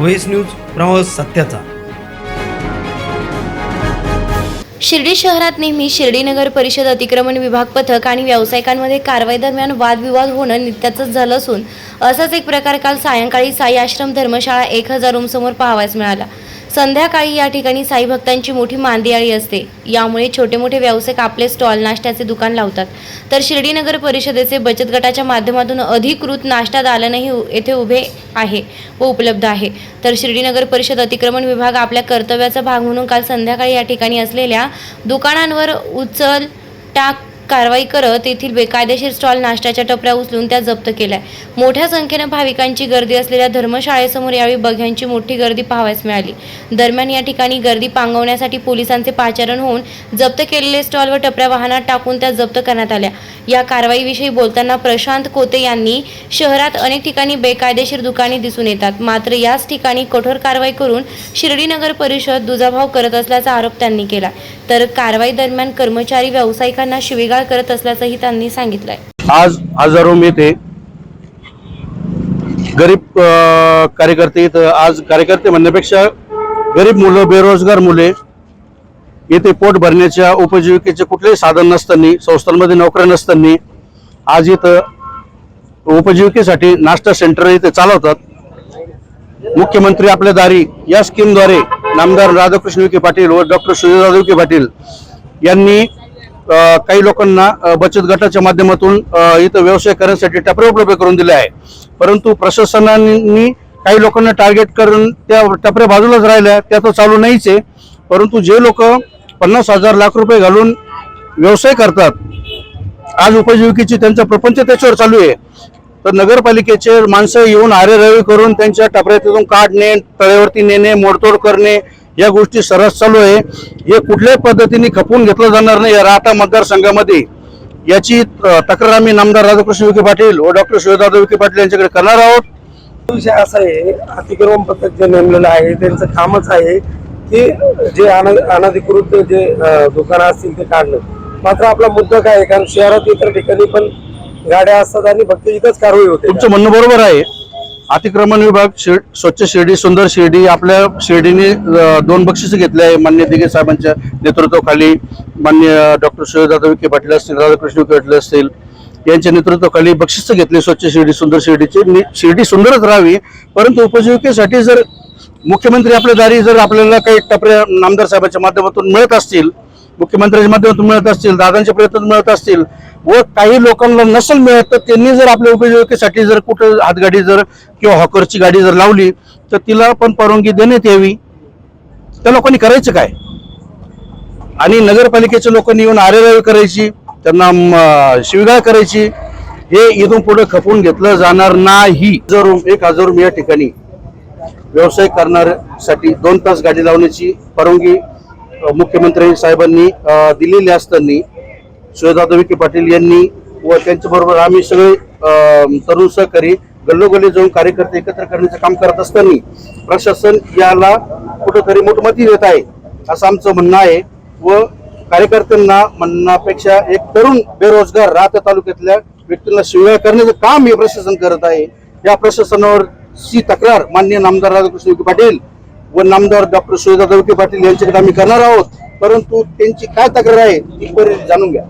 व्हेस news प्रवास सत्याचा. शिर्डी शहरात नेहमी शिर्डी नगर परिषद अतिक्रमण विभाग पथक आणि व्यावसायिकांमध्ये कारवाई दरम्यान वादविवाद होणं नित्याचंच झालं असून असाच एक प्रकार काल सायंकाळी साई आश्रम धर्मशाळा एक हजार रूमसमोर पाहावयास मिळाला. संध्याकाळी या ठिकाणी साई भक्तांची मोठी मांदियाळी असते. यामुळे छोटे मोठे व्यावसायिक आपले स्टॉल नाश्त्याचे दुकान लावतात. तर शिर्डी नगर परिषदेचे बचत गटाच्या माध्यमातून अधिकृत नाश्ता दालनही येथे उभे आहे व उपलब्ध आहे. तर शिर्डी नगर परिषद अतिक्रमण विभाग आपल्या कर्तव्याचा भाग म्हणून काल संध्याकाळी या ठिकाणी असलेल्या दुकानांवर उचल टाक कारवाई करत येथील बेकायदेशीर स्टॉल नाश्त्याच्या टपऱ्या उचलून त्या जप्त केल्या. मोठ्या संख्येनं भाविकांची गर्दी असलेल्या धर्मशाळेसमोर यावेळी बघ्यांची मोठी गर्दी पाहावयास मिळाली. दरम्यान या ठिकाणी गर्दी पांगवण्यासाठी पोलिसांचे पाचारण होऊन जप्त केलेले स्टॉल व टपऱ्या वाहनात टाकून त्या जप्त करण्यात आल्या. या कारवाईविषयी बोलताना प्रशांत कोते यांनी शहरात अनेक ठिकाणी बेकायदेशीर दुकाने दिसून येतात. मात्र याच ठिकाणी कठोर कारवाई करून शिर्डी नगर परिषद दुजाभाव करत असल्याचा आरोप त्यांनी केला. तर कारवाई दरम्यान कर्मचारी व्यावसायिकांना शिवीगाळ करत असल्याचंही त्यांनी सांगितलंय. आज हजारो येते गरीब कार्यकर्ते आज कार्यकर्ते म्हणण्यापेक्षा गरीब मुलं बेरोजगार मुले येथे पोट भरण्याच्या उपजीविकेचे कुठलेही साधन नसताना संस्थांमध्ये नोकऱ्या नसताना आज इथं उपजीविकेसाठी नाश्ता सेंटर इथे चालवतात. मुख्यमंत्री आपल्या दारी या स्कीमद्वारे नामदार राधाकृष्ण विखे पाटील व डॉक्टर सुजयराव विखे पाटील यांनी काही लोकांना बचत गटाच्या माध्यमातून इथं व्यवसाय करण्यासाठी टपरे उपलब्ध करून दिले आहे. परंतु प्रशासनाने काही लोकांना टार्गेट करून त्या टपऱ्या बाजूलाच राहिल्या त्या तर चालू नाहीच आहे. परंतु जे लोक पन्नास हजार लाख रुपये घालून व्यवसाय करतात. आज उपजीविकेची त्यांचा प्रपंच त्याच्यावर चालू आहे. तर नगरपालिकेचे माणसं येऊन आरेरावी करून त्यांच्या टपऱ्यातून काढणे तळेवरती नेणे मोडतोड करणे या गोष्टी सर्रास चालू आहे. हे कुठल्याही पद्धतीने खपवून घेतलं जाणार नाही या राहता मतदारसंघामध्ये. याची तक्रार आम्ही नामदार राधाकृष्ण विखे पाटील व डॉक्टर शिवदादा विखे पाटील यांच्याकडे करणार आहोत. विषय असा आहे अतिक्रमण पथक जे नेमलेलं आहे त्यांचं कामच आहे. की जे अनधिकृत जे दुकानं असतील ते काढणं मात्र आपला मुद्दा काय आहे? कारण शहरात इतर ठिकाणी पण गाड्या असतात आणि फक्त इथंच कारवाई होते. तुमचं म्हणणं बरोबर आहे. अतिक्रमण विभाग स्वच्छ शिर्डी सुंदर शिर्डी आपल्या शिर्डीने दोन बक्षिसं घेतले आहे मान्य दिघे साहेबांच्या नेतृत्वाखाली. मान्य डॉक्टर शिवदादा विखे पाटील असतील राधाकृष्ण विखे पाटील असतील यांच्या नेतृत्वाखाली बक्षिसं घेतली स्वच्छ शिर्डी सुंदर शिर्डीची. शिर्डी सुंदरच राहावी परंतु उपजीविकेसाठी जर मुख्यमंत्री आपल्या दारी जर आपल्याला काही टपऱ्या नामदार साहेबांच्या माध्यमातून मिळत असतील मुख्यमंत्र्यांच्या माध्यमातून मिळत असतील दादांच्या प्रयत्न मिळत असतील व काही लोकांना नसेल मिळत तर त्यांनी जर आपल्या उपजीविकेसाठी जर कुठं हातगाडी जर किंवा हॉकरची गाडी जर लावली तर तिला पण परवानगी देण्यात यावी. त्या लोकांनी करायचं काय? आणि नगरपालिकेच्या लोकांनी येऊन आरेरावी करायची त्यांना शिवगाळ शिवीगाळ करायची हे इथून पुढे खपवून घेतलं जाणार नाही. हजार रूम एक हजार रूम या ठिकाणी व्यवसाय करणाऱ्यासाठी दोन तास गाडी लावण्याची परवानगी मुख्यमंत्री साहेबांनी दिलेली असताना शिवदादा विखे पाटील यांनी व त्यांच्याबरोबर आम्ही सगळे तरुण सहकारी गल्लोगल्ली जाऊन कार्यकर्ते एकत्र करण्याचं काम करत असताना प्रशासन याला कुठंतरी मोठमती देत आहे असं आमचं म्हणणं आहे व कार्यकर्त्यांना म्हणण्यापेक्षा एक तरुण बेरोजगार राहत्या तालुक्यातल्या व्यक्तींना शिवाय करण्याचं काम हे प्रशासन करत आहे. या प्रशासनावर ची तक्रार मान्य नामदार राधाकृष्ण विखे पाटील व नामदार डॉक्टर सुरेदादा विखे पाटील यांच्याकडे आम्ही करणार आहोत. परंतु त्यांची काय तक्रार आहे ती परिस्थिती जाणून घ्या.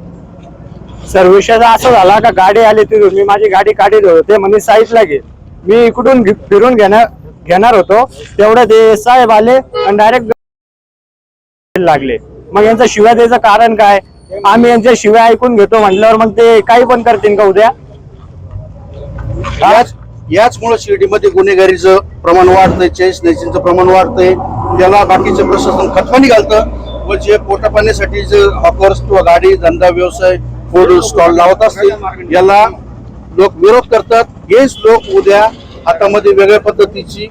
सर विषय असं झाला का गाडी आली तिथून मी माझी गाडी काढत होतो ते म्हणे साईडला घे. मी इकडून फिरून घेणार घेणार होतो. तेवढं ते साहेब आले आणि डायरेक्ट लागले. मग यांचा शिव्या द्यायचं कारण काय? आम्ही यांच्या शिव्या ऐकून घेतो म्हटल्यावर मग ते काही पण करतील का उद्या? याचमुळे शिर्डीमध्ये गुन्हेगारीचं प्रमाण वाढतंय चेस नेचिंगचं प्रमाण वाढतंय. त्याला बाकीचे प्रशासन खतपाणी घालतं. व जे पोटापाण्यासाठी जे हॉकर्स किंवा गाडी धंदा व्यवसाय फूड स्टॉल लावत असतील याला लोक विरोध करतात. हेच लोक उद्या हातामध्ये वेगळ्या पद्धतीची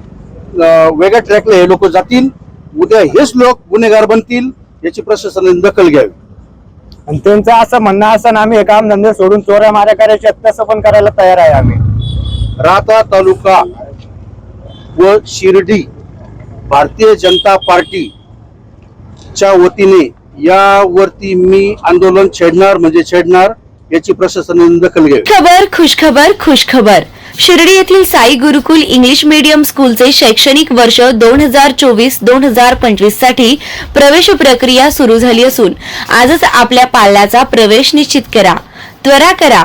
वेगळ्या ट्रॅकला हे लोक जातील. उद्या हेच लोक गुन्हेगार बनतील याची प्रशासनाने दखल घ्यावी. आणि त्यांचं असं म्हणणं असं आम्ही हे काम धंदे सोडून चोऱ्या माऱ्या करायची तसं पण करायला तयार आहे आम्ही. राहता तालुका व शिर्डी भारतीय जनता पार्टीच्या वतीने यावरती मी आंदोलन छेडणार म्हणजे छेडणार याची प्रशासनाने दखल घ्यावी. खबर खुशखबर खुशखबर. शिर्डी येथील साई गुरुकुल इंग्लिश मीडियम स्कूलचे शैक्षणिक वर्ष दोन हजार चोवीस दोन हजार पंचवीससाठी प्रवेश प्रक्रिया सुरू झाली असून आजच आपल्या पाल्याचा प्रवेश निश्चित करा. त्वरा करा.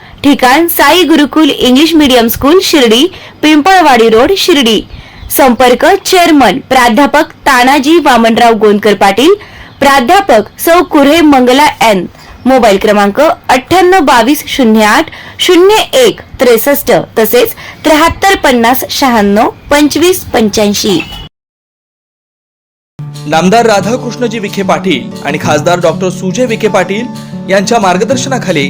ठिकाण Sai Gurukul English medium school Shirdi Pimpalwadi road Shirdi. संपर्क चेअरमन प्राध्यापक तानाजी वामनराव गोंदकर पाटील प्राध्यापक सौ कुरे मंगला एन. मोबाईल क्रमांक अठ्ठ्याण्णव बावीस शून्य आठ शून्य एक त्रेसष्ट तसेच त्र्याहत्तर पन्नास शहाण्णव पंचवीस पंच्याऐंशी. नामदार राधाकृष्णजी विखे पाटील आणि खासदार डॉक्टर सुजय विखे पाटील यांच्या मार्गदर्शनाखाली